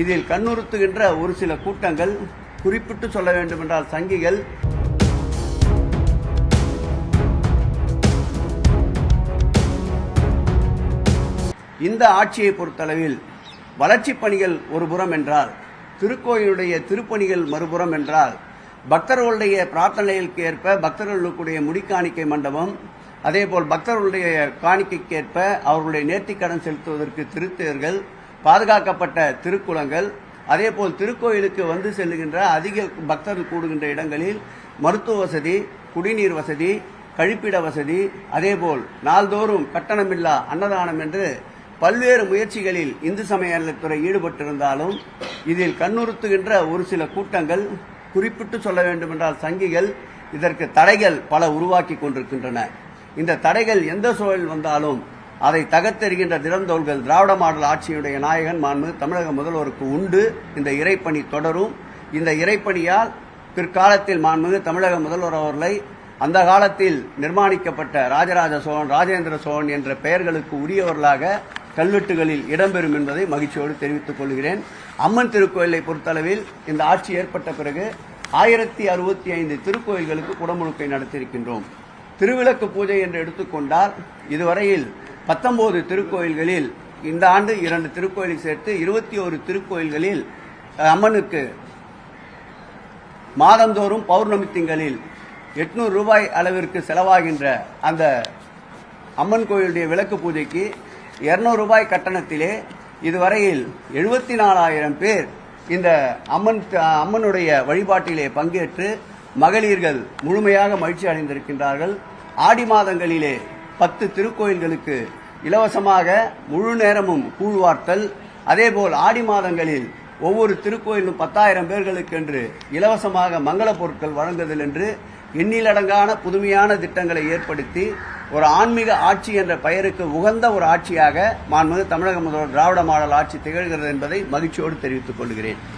இதில் கண்ணுறுத்துகின்ற ஒரு சில கூட்டங்கள் குறிப்பிட்டு சொல்ல வேண்டுமென்றால் சங்கிகள் இந்த ஆட்சியை பொறுத்தளவில் வளர்ச்சிப் பணிகள் ஒரு புறம் என்றால் திருக்கோயிலுடைய திருப்பணிகள் மறுபுறம் என்றால் பக்தர்களுடைய பிரார்த்தனைகளுக்கு ஏற்ப பக்தர்களுக்குடைய முடிக்காணிக்கை மண்டபம் அதேபோல் பக்தர்களுடைய காணிக்கைக்கேற்ப அவர்களுடைய நேர்த்திக்கடன் செலுத்துவதற்கு திருத்தேர்கள் பாதுகாக்கப்பட்ட திருக்குளங்கள் அதேபோல் திருக்கோயிலுக்கு வந்து செல்லுகின்ற அதிக பக்தர்கள் கூடுகின்ற இடங்களில் மருத்துவ வசதி குடிநீர் வசதி கழிப்பிட வசதி அதேபோல் நாள்தோறும் கட்டணமில்லா அன்னதானம் என்று பல்வேறு முயற்சிகளில் இந்து சமய அறநிலைத்துறை ஈடுபட்டிருந்தாலும் இதில் கண்ணுறுத்துகின்ற ஒரு சில கூட்டங்கள் குறிப்பிட்டு சொல்ல வேண்டுமென்றால் சங்கிகள் இதற்கு தடைகள் பல உருவாக்கி கொண்டிருக்கின்றன. இந்த தடைகள் எந்த சூழல் வந்தாலும் அதை தகர்த்தெறிகின்ற திறந்தோள்கள் திராவிட மாடல் ஆட்சியுடைய நாயகன் மாண்பு தமிழக முதல்வருக்கு உண்டு. இந்த இறைப்பணி தொடரும். இந்த இறைப்பணியால் பிற்காலத்தில் மாண்புமிகு தமிழக முதல்வர் அவர்களை அந்த காலத்தில் நிர்மாணிக்கப்பட்ட ராஜராஜ சோழன் ராஜேந்திர சோழன் என்ற பெயர்களுக்கு உரியவர்களாக கல்வெட்டுகளில் இடம்பெறும் என்பதை மகிழ்ச்சியோடு தெரிவித்துக் கொள்கிறேன். அம்மன் திருக்கோயிலை பொறுத்தளவில் இந்த ஆட்சி ஏற்பட்ட பிறகு ஆயிரத்தி அறுபத்தி ஐந்து திருக்கோயில்களுக்கு குடமுழுக்கை நடத்தியிருக்கின்றோம். திருவிளக்கு பூஜை என்று எடுத்துக்கொண்டால் இதுவரையில் பத்தொன்பது திருக்கோயில்களில் இந்த ஆண்டு இரண்டு திருக்கோயிலை சேர்த்து இருபத்தி ஒரு திருக்கோயில்களில் அம்மனுக்கு மாதந்தோறும் பௌர்ணமி திங்களில் எட்நூறு ரூபாய் அளவிற்கு செலவாகின்ற அந்த அம்மன் கோயிலுடைய விளக்கு பூஜைக்கு 200 ரூபாய் கட்டணத்திலே இதுவரையில் எழுபத்தி நாலாயிரம் பேர் இந்த அம்மன் அம்மனுடைய வழிபாட்டிலே பங்கேற்று மகளிர்கள் முழுமையாக மகிழ்ச்சி அடைந்திருக்கின்றார்கள். ஆடி மாதங்களிலே பத்து திருக்கோயில்களுக்கு இலவசமாக முழு நேரமும் கூழ்வார்த்தல். அதேபோல் ஆடி மாதங்களில் ஒவ்வொரு திருக்கோயிலும் பத்தாயிரம் பேர்களுக்கு என்று இலவசமாக மங்கள பொருட்கள் வழங்குதல் என்று எண்ணிலடங்கான புதுமையான திட்டங்களை ஏற்படுத்தி ஒரு ஆன்மீக ஆட்சி என்ற பெயருக்கு உகந்த ஒரு ஆட்சியாக மாண்புமிகு தமிழக முதல்வர் திராவிட மாடல் ஆட்சி திகழ்கிறது என்பதை மகிழ்ச்சியோடு தெரிவித்துக் கொள்கிறேன்.